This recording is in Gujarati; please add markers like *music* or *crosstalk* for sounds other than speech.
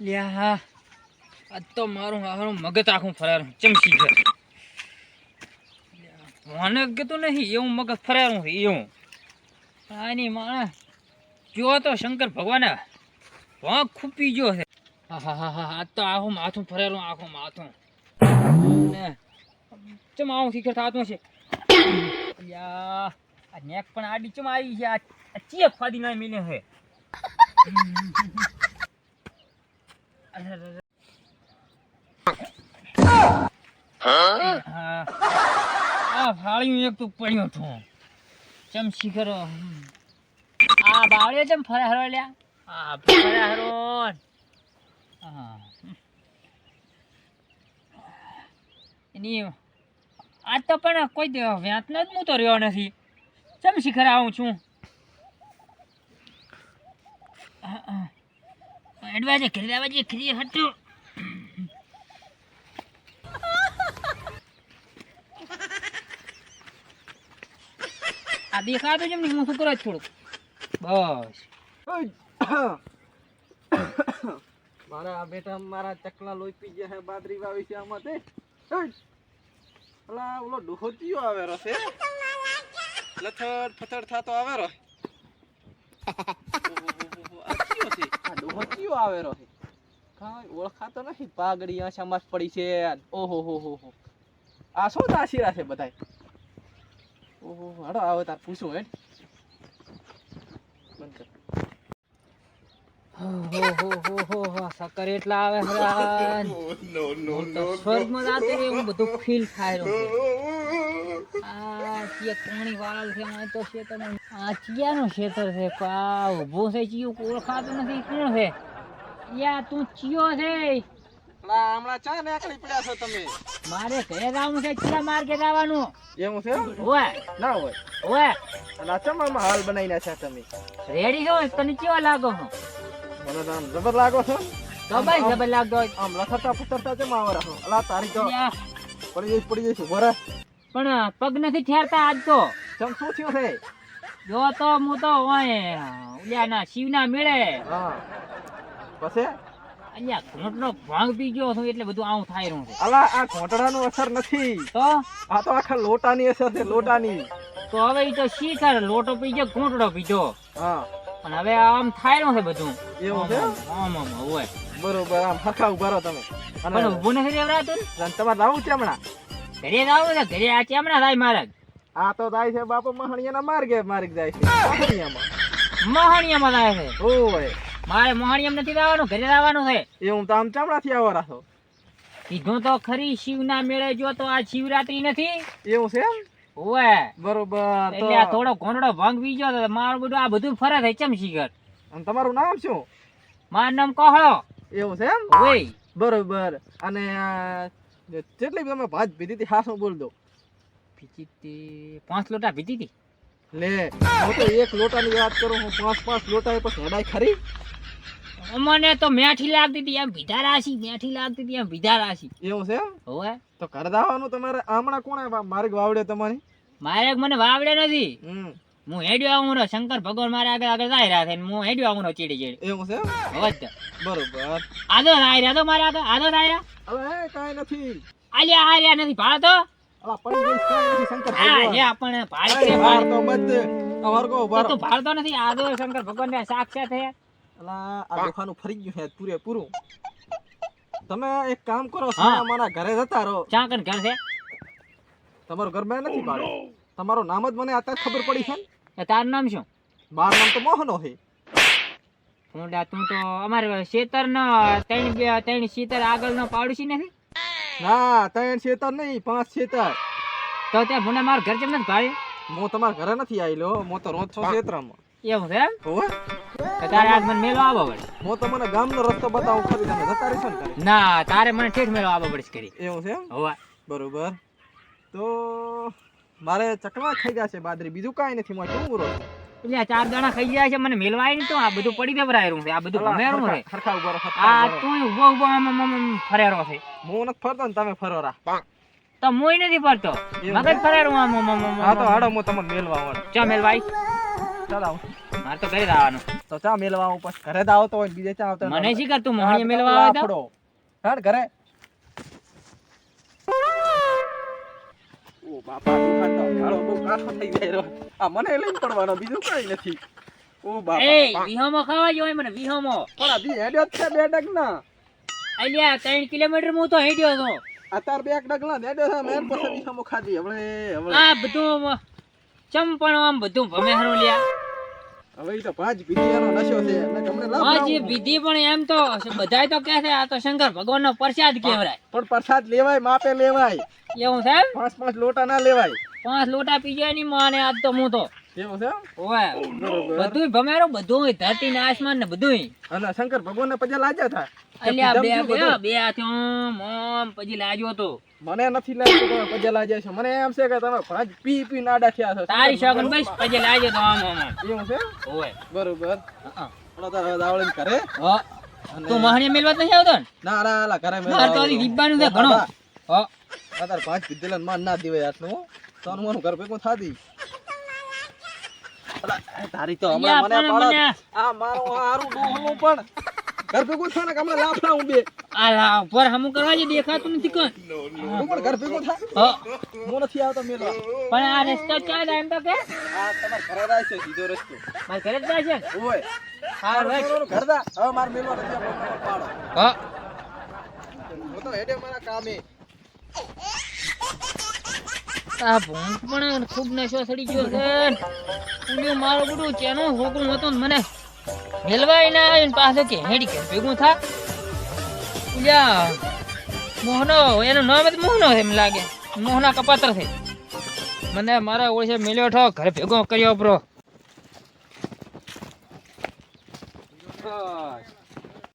લ્યા આજ તો મારું હારું મગજ આખું ફરારું, ચમકી ગયો. મને કીધું નહીં, એવું મગજ ફરારું એવું. આની માણસ જો શંકર ભગવાન વાંક ખૂપી ગયો છે. હા હા હા હા, આજ તો આખું માથું ફરેલું આખું માથું. ચમ આવું શીખર થતું છે યા આ નેક પણ આડી ચમ આવી છે, આ ચીએ મીને ના મિલે છે. આ ફાળ્યું એક તો પડ્યો તો ચમ શીખર? આ બાવળે ચમ ફરે હરો લ્યા? આ ફરે હરો એની આજ તો પણ કોઈ વ્યાતનો જ હું તો રહ્યો નથી. ચમ શિખર આવું છું? એડવાજે ખરી આવાજે ઘરે હતું. આ દેખાતું જેમ નહીં હું શું કરો થોડુંક? બસ. મારા બેટા મારા ચકલા લોહી પી ગયા હે બાદરી વાવી છે આમાં તે. અલા ઓલો ડોહતીયો આવે છે લથડ ફથડ થાતો આવે આ કયો છે આ આવેરો છે? કાંઈ ઓળખાતો નથી. પાઘડી આશામાં સમાજ પડી છે. ઓહો હો હો હો. આ શું તાસીરા છે બધાય? ઓહો હાડો આવે તાર પૂછું હે બંધ કર. હો હો હો હો હો સકર એટલા આવે *laughs* તો સ્વર્ગમાં જાતે એવું બધું ફીલ થાય રહ્યું આ ચિયા કોણી વાળલ છે મને તો શેતર આ ચિયાનું શેતર છે. આ ઊભો છે ચિયું ઓળખાતું નથી કોણ છે. યા તું ચિયો છે. હમણાં ચા નીકળી પડ્યા છો તમે. મારે ઘરે જવાનું છે ચિયા માર્કેટ આવવાનું. એવું છે ઓય ના હોય. ઓય અને ચમામાં હાલ બનાવીને છે તમે. રેડી છો? તને ચિયો લાગો છો? મને આમ જબર લાગો છો. જબર લાગતો હોય. આમ લખતા પુતરતા ચમ આવે રાખો. અલા તારી તો પડી જઈશ પડી જઈશ ઊભો રહે. પણ પગ નથી ઠેરતા આજ તો. ચમ શું થયું છે? જો તો હું તો ઓય ઓલ્યાના શિવના મેળે. હા. પછી? અહીંયા ઘૂંટનો ભાંગ પી ગયો છું એટલે બધું આવું થાય રહ્યું છે. અલા આ ઘોંટડાનું અસર નથી. તો? આ તો આખા લોટાની અસર છે લોટાની. તો હવે ઈ તો શી કરે લોટો પી ગયો ઘૂંટડો પીજો હા. પણ હવે આમ થાય રહ્યું છે બધું. એવું છે? આમ આમ હોય. બરોબર આમ હરખા ઊભા રહો તમે. અને પણ ઊભું નથી રહેવડાતું તમારે લાવું છે હમણાં? ઘરે જાવ આવું ઘરે આ ચેમણા થાય મહારાજ આ તો થાય છે બાપા મહાણિયાના માર્ગે માર્ગ જાય છે. મહાણિયામાં. મહાણિયામાં થાય છે? ઓય. મારે મહાણિયામ નથી જવાનું ઘરે જવાનું છે. એવું તો આમ ચામડાથી આવો રાખો કીધું તો ખરી શિવના મેળે જો તો આ શિવરાત્રી નથી? એવું છે એમ? ઓય. બરોબર એટલે આ થોડો ઘોંટડો ભંગ પી ગયો તો મારું બધું આ બધું ફરે છે ચમશીગર અને તમારું નામ શું? મારું નામ કહો એવું છે એમ? ઓય. બરોબર. અને આ કેટલી તમે ભાત ભીધી હતી હાસું બોલ દો ભીજી હતી. પાંચ લોટા ભીધી હતી? લે હું તો એક લોટાની વાત કરું હું પાંચ પાંચ લોટા પછી હેડાય ખરી. અમને તો મેઠી લાગતી હતી એમ ભીધા રાશી મેઠી લાગતી હતી એમ ભીધા રાશી. એવું છે એમ? તો કરદાવાનું તમારે હમણાં કોણે? માર્ગ વાવડે તમારી? મારે મને વાવડે નથી. હમ. હું હેડ્યો આવું રહ્યો શંકર ભગવાન મારે આગળ આગળ જાય રહ્યા છે હું હેડ્યો આવું રહ્યો ચીડી ચીડી. એવું છે. બરોબર. આદો રહ્યા તો મારે આગળ આદો રહ્યા? હવે કાઈ નથી. આલ્યા હાર્યા નથી ભાડો તો. અલા પડી જઈશ કાંઈ નથી શંકર ભગવાન. ભાડે ભાડે. આદો શંકર ને સાક્ષાત છે અલા આ દુખાનું ફરી ગયું છે પૂરેપૂરું. તમે એક કામ કરો મારા ઘરે જતા રહો. ક્યાં કણ ઘર છે? તમારું ઘર મેં નથી બાળે તમારું નામ જ મને અત્યારે ખબર પડી છે ને? તારું નામ શું? મારું નામ તો મોહનો છે. હું તું તો અમારે શેતર નો ત્રણ ત્રણ શેતર આગળ નો પાડોશી નથી? ના ત્રણ શેતર નહીં પાંચ શેતર. તો ત્યાં મને માર ઘર જેમ નથી ભાડે હું તમારા ઘરે નથી આવેલો હું તો રોજ છો ક્ષેત્રમાં એવું છે એમ? તો તારે આજ મને મેળો આવવા પડે. હું તો મને ગામનો રસ્તો બતાવું ખરી તમે જતા રહેશો ને ના તારે મને ઠેઠ મેળો આવવા પડશે કરી એવું છે હોવા. બરોબર. તો મારે ચકવા ખાઈ જશે બાદરી. બીજું કાંઈ નથી મારે કેવું કરો એટલે આ ચાર દાણા ખાઈ જાય છે મને મેલવાય નહીં તો આ બધું પડી દેવરાયું છે આ બધું ભમેરું છે. ખરખા ઊભા આ તું ઊભો ઊભો આમ ફરેરો છે. હું નથી ફરતો ને તમે ફરોરા તો મોય નથી ફરતો. મગજ ફરેરું આમ હા તો હાડો હું તમને મેલવા વાળો ચા મેલવાય? ચાલ આવું. મારે તો ઘરે આવવાનું. તો ચા મેલવા પછી ઘરે જ આવતો હોય બીજે ચા આવતો મને શી કર તું મોહણીએ મેલવા મેળવા આવે તો? ઘરે. ઓ બાપા તું ગાળો બહુ કાઠો થઈ જાય આ મને લઈને પડવાનો બીજું કઈ નથી. ઓ બાપા એ વિહોમાં ખાવા જોઈએ મને વિહોમાં. પણ આ બી હેડ્યો છે બે ડગના. અલ્યા ત્રણ કિલોમીટર હું તો હેડ્યો હતો અત્યારે બે ડગલા હેડ્યો છે મેન પછી બીસામો ખાધી. આ બધું ચંપણ આમ બધું ભમે હારું લ્યા. હવે તો પાંચ પીધીયાનો નશો છે. એટલે તમને જે વિધિ પણ એમ તો બધાય તો કહે છે આ તો શંકર ભગવાનનો પ્રસાદ કહેવાય. પણ પ્રસાદ લેવાય માપે લેવાય. એવું છે પાંચ પાંચ લોટા ના લેવાય. પાંચ લોટા પી જાય ની માને આજ તો હું તો. એવું બરોબર. ભમેરો બધું ધરતી ને આસમાન ને બધુંય. અને શંકર ભગવાન ને પછી લાજા અલ્યા બે બે બે હાથે પછી લાગ્યો તો. મને નથી તમે પજે લાજે છો. મને એમ છે કે તમે પાંચ પી પી નાડા થયા છો. તારી શોખન બસ પછી લાગ્યો તો આમ આમ આમ. એવું છે ઓય બરોબર. હં. કરે હો. અને તું મેલવા નથી આવતો ના? ના આલા ઘરે મેં માર તો દીપવાનું છે ઘણો. હો. આ તાર પાંચ પીધેલા માન ના દેવાય આટલું તન તો ઘર ભેગું થાતી તારી તો હમણાં મને પાડો. આ મારો હારું ડોહલું પણ. ઘર ભેગું થાય ને કે હમણાં લાફડા હું બે આ લા ઉપર હમું કરવા જે દેખાતું નથી કોઈ. હું. પણ ઘર ભેગો થા હો. હું નથી આવતો મેલો. પણ આ રસ્તો ચાલે એમ તો કે? આ તમાર ઘરે જાય છે સીધો રસ્તો. માર ઘરે જ જાય છે? ઓય. હા ભાઈ ઘર દા હવે માર મેલો નથી પાડો હો. હું તો હેડે મારા કામે. આ ભોંક પણ ખૂબ નશો સડી ગયો છે. ઉલ્યો મારો બધું. ચેનો હોકું હતો ને મને. મેલવાય ના આવીને પાસે પાછો કે હેડી કે ભેગું થા. ઉલ્યા મોહનો, એનું નામ જ મોહનો એમ લાગે. મોહના કપાત્ર છે. મને મારા ઓળશે મેલ્યો ઠો ઘરે ભેગો કર્યો પ્રો